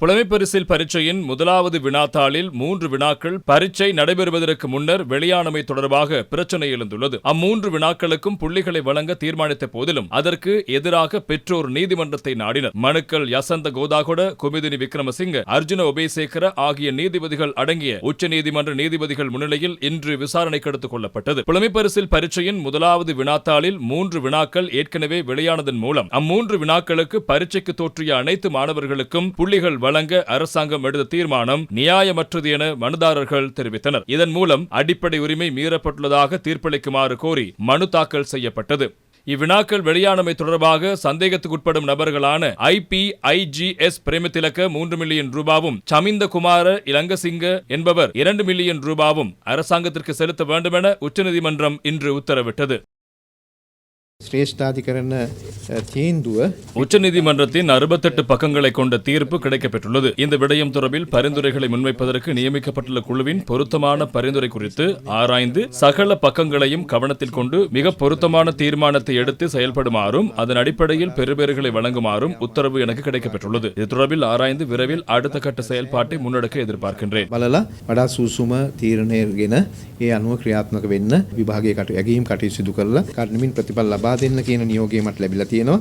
புலமைப்பரிசில் பரீட்சையின் முதலாவது வினாத்தாளில் மூன்று வினாக்கள் பரீட்சை நடைபெறுவதற்கு முன்னர் வெளியானமை தொடர்பாக பிரச்சனை எழுந்துள்ளது. அம்மூன்று வினாக்களுக்கும் புள்ளிகளை வழங்க தீர்மானித்த போதிலும் அதற்கு எதிராக பெற்றோர் நீதிமன்றத்தை நாடினர். மனுக்கள் யசந்த கோதாகொட குமிதினி விக்ரமசிங்க அர்ஜுன உபயசேகர ஆகிய நீதிபதிகள் அடங்கிய உச்சநீதிமன்ற நீதிபதிகள் முன்னிலையில் இன்று விசாரணைக்கு எடுத்துக் கொள்ளப்பட்டது. புலமைப்பரிசில் பரீட்சையின் முதலாவது வினாத்தாளில் மூன்று வினாக்கள் ஏற்கனவே வெளியானதன் மூலம் அம்மூன்று வினாக்களுக்கு பரீட்சைக்கு தோற்றிய அனைத்து மாணவர்களுக்கும் புள்ளிகள் வழங்க அரசாங்கம் எடுத்த தீர்மானம் நியாயமற்றது என மனுதாரர்கள் தெரிவித்தனர். இதன் மூலம் அடிப்படை உரிமை மீறப்பட்டுள்ளதாக தீர்ப்பளிக்குமாறு கோரி மனு தாக்கல் செய்யப்பட்டது. இவ்வினாக்கள் வெளியானமை தொடர்பாக சந்தேகத்துக்குட்படும் நபர்களான ஐபி ஐஜிஎஸ் பிரேமதிலக்க மூன்று மில்லியன் ரூபாவும் சமிந்த குமார இலங்கசிங்க என்பவர் இரண்டு மில்லியன் ரூபாவும் அரசாங்கத்திற்கு செலுத்த வேண்டுமென உச்சநீதிமன்றம் இன்று உத்தரவிட்டது. சிரேஷ்டாதிகரண தீந்துவ. உச்சநீதிமன்றத்தின் அறுபத்தெட்டு பக்கங்களை கொண்ட தீர்ப்பு கிடைக்கப்பெற்றுள்ளது. இந்த விடயம் தொடர்பில் பரிந்துரைகளை முன்வைப்பதற்கு நியமிக்கப்பட்டுள்ள குழுவின் பொருத்தமான பரிந்துரை குறித்து ஆராய்ந்து சகல பக்கங்களையும் கவனத்தில் கொண்டு மிக பொருத்தமான தீர்மானத்தை எடுத்து செயல்படுமாறும் அதன் அடிப்படையில் பெறுபேறுகளை வழங்குமாறும் உத்தரவு எனக்கு கிடைக்கப்பெற்றுள்ளது. இது தொடர்பில் ஆராய்ந்து விரைவில் அடுத்த கட்ட செயல்பாட்டை முன்னெடுக்க எதிர்பார்க்கின்றேன். வடா சூசும தீர்ணேர்கின ஏ அனுவ கிரியாத்மக வென்ன விபாகிய கட்டு எகையும் கட்டி சிது கரல கர்ணமின் பிரதிபல் லபாத දෙන්න කියන නියෝගය මට ලැබිලා තියෙනවා.